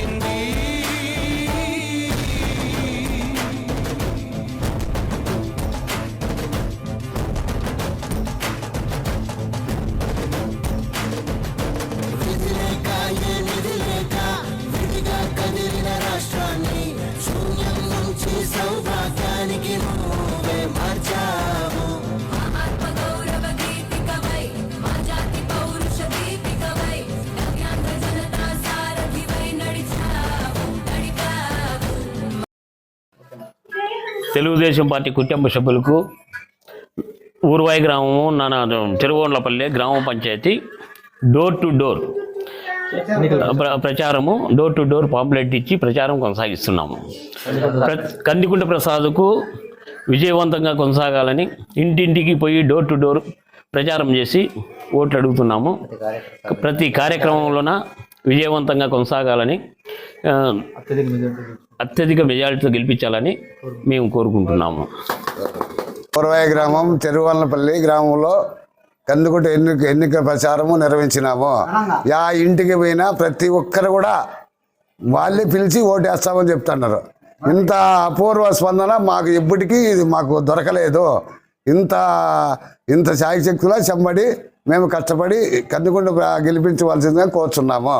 can be Telugu Desam party కుటుంబ సభ్యులకు ఊరువాయి గ్రామము నా తిరువోండ్లపల్లి గ్రామ పంచాయతీ డోర్ టు డోర్ ప్ర- ప్రచారము డోర్ టు డోర్ పాంప్లెట్ ఇచ్చి ప్రచారం కొనసాగిస్తున్నాము. కందికుంట ప్రసాద్కు విజయవంతంగా కొనసాగాలని ఇంటింటికి పోయి డోర్ టు డోర్ ప్రచారం చేసి ఓట్లు అడుగుతున్నాము. ప్రతి కార్యక్రమంలోన విజయవంతంగా కొనసాగాలని అత్యధిక మెజారిటీతో గెలిపించాలని మేము కోరుకుంటున్నాము. పూర్వయ గ్రామం చెరువలపల్లి గ్రామంలో కందుకుంట ఎన్నిక ఎన్నిక ప్రచారము నిర్వహించినాము. యా ఇంటికి పోయినా ప్రతి ఒక్కరు కూడా వాళ్ళే పిలిచి ఓటేస్తామని చెప్తున్నారు. ఇంత అపూర్వ స్పందన మాకు ఎప్పటికీ ఇది మాకు దొరకలేదు. ఇంత ఇంత శాయశక్తులా చెమ్మడి మేము కష్టపడి కందుకుంట గెలిపించవలసిందిగా కోరుచున్నాము.